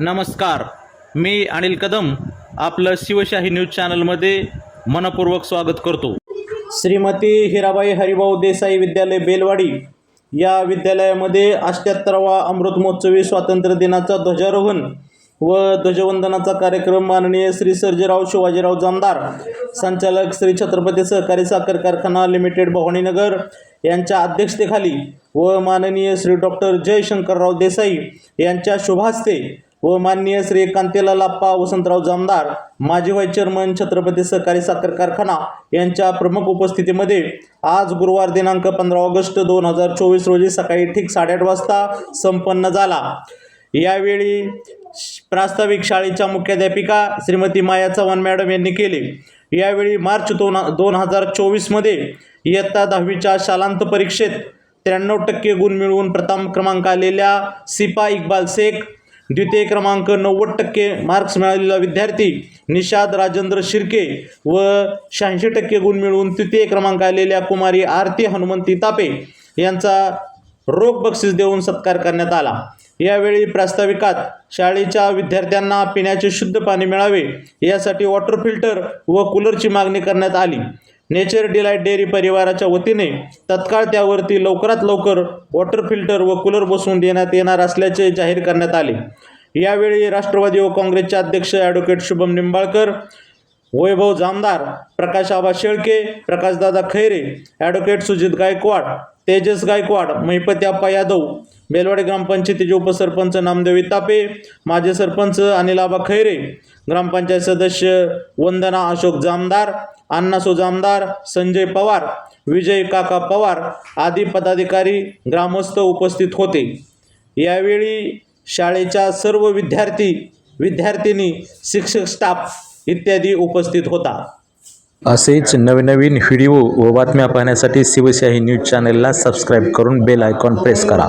नमस्कार. मी अनिल कदम आपलं शिवशाही न्यूज चॅनलमध्ये मनपूर्वक स्वागत करतो. श्रीमती हिराबाई हरिभाऊ देसाई विद्यालय बेलवाडी या विद्यालयामध्ये अष्ट्याहत्तरावा अमृत महोत्सवी स्वातंत्र्य दिनाचा ध्वजारोहण व ध्वजवंदनाचा कार्यक्रम माननीय श्री सर्जेराव शिवाजीराव जामदार संचालक श्री छत्रपती सहकारी साखर कारखाना लिमिटेड भवानीनगर यांच्या अध्यक्षतेखाली व माननीय श्री डॉक्टर जयशंकरराव देसाई यांच्या शुभास्ते व माननीय श्री कांतीलाल वसंतराव जामदार माजी व्हाईस चेअरमन छत्रपती सहकारी साखर कारखाना यांच्या प्रमुख उपस्थितीमध्ये आज गुरुवार दिनांक पंधरा ऑगस्ट दोन हजार चोवीस रोजी सकाळी ठीक साडेआठ वाजता संपन्न झाला. यावेळी प्रास्ताविक शाळेच्या मुख्याध्यापिका श्रीमती माया चव्हाण मॅडम यांनी केले. यावेळी मार्च दोन दोन हजार चोवीसमध्ये इयत्ता दहावीच्या शालांत परीक्षेत त्र्याण्णव टक्के गुण मिळवून प्रथम क्रमांक आलेल्या सिपा इक्बाल शेख द्वितीय क्रमांक नव्वद टक्के मार्क्स मिळालेला विद्यार्थी निषाद राजेंद्र शिर्के व शहाऐंशी टक्के गुण मिळवून तृतीय क्रमांक आलेल्या कुमारी आरती हनुमंती तापे यांचा रोख बक्षीस देऊन सत्कार करण्यात आला. यावेळी प्रास्ताविकात शाळेच्या विद्यार्थ्यांना पिण्याचे शुद्ध पाणी मिळावे यासाठी वॉटर फिल्टर व कूलरची मागणी करण्यात आली. नेचर डिलाईट डेअरी परिवाराच्या वतीने तत्काळ त्यावरती लवकरात लवकर वॉटर फिल्टर व कूलर बसवून देण्यात येणार असल्याचे जाहीर करण्यात आले. यावेळी राष्ट्रवादी व काँग्रेसचे अध्यक्ष ॲडव्होकेट शुभम निंबाळकर वैभव जामदार प्रकाश आबा शेळके प्रकाशदादा खैरे ॲडव्होकेट सुजित गायकवाड तेजस गायकवाड महिपती अप्पा यादव बेलवाडे ग्रामपंचायतीचे उपसरपंच नामदेवी तापे माजी सरपंच अनिलाबा खैरे ग्रामपंचायत सदस्य वंदना अशोक जामदार अण्णासो जामदार संजय पवार विजय काका पवार आदी पदाधिकारी ग्रामस्थ उपस्थित होते. यावेळी शाळेच्या सर्व विद्यार्थी विद्यार्थिनी शिक्षक स्टाफ इत्यादी उपस्थित होता. असेच नवनवीन व्हिडिओ व बातम्या पाहण्यासाठी शिवशाही न्यूज चॅनलला सबस्क्राईब करून बेल आयकॉन प्रेस करा.